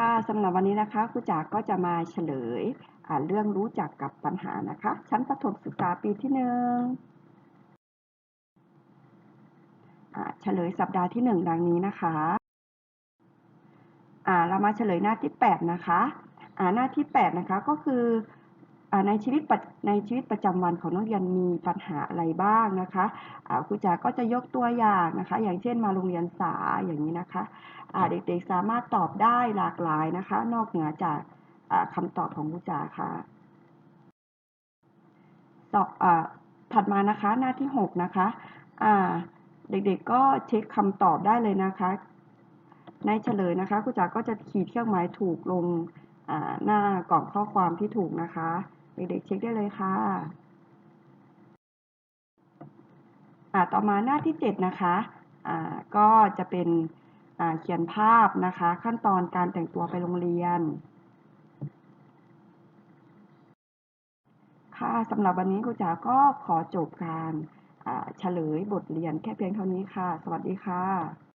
ค่ะสำหรับวันนี้นะคะครูจ๋าก็จะมาเฉลยเรื่องรู้จักกับปัญหานะคะ ชั้นประถมศึกษาปีที่หนึ่งเฉลยสัปดาห์ที่หนึ่งดังนี้นะคะเรามาเฉลยหน้าที่แปดนะคะหน้าที่แปดนะคะก็คือ ในชีวิตประในชีวิตประจำวันของนักเรียนมีปัญหาอะไรบ้างนะคะครูจ๋าก็จะยกตัวอย่างนะคะ อย่างเช่นมาโรงเรียนสายอย่างนี้นะคะเด็กๆสามารถตอบได้หลากหลายนะคะ นอกเหนือจากอ่าตอบของผู้จาค่ะสอบอถัดมานะคะหน้าที่หกนะคะเด็กๆก็เช็คคำตอบได้เลยนะคะ ในเฉลยนะคะครูจ๋าก็จะขีดเครื่องหมายถูกลงหน้ากล่องข้อความที่ถูกนะคะ เด็กๆเช็คได้เลยค่ะอ่าต่อมาหน้าที่เจ็ดนะคะอ่าก็จะเป็นอ่าเขียนภาพนะคะ ขั้นตอนการแต่งตัวไปโรงเรียน ค่ะสำหรับวันนี้ครูจ๋าก็ขอจบการเฉลยบทเรียนแค่เพียงเท่านี้ค่ะ สวัสดีค่ะ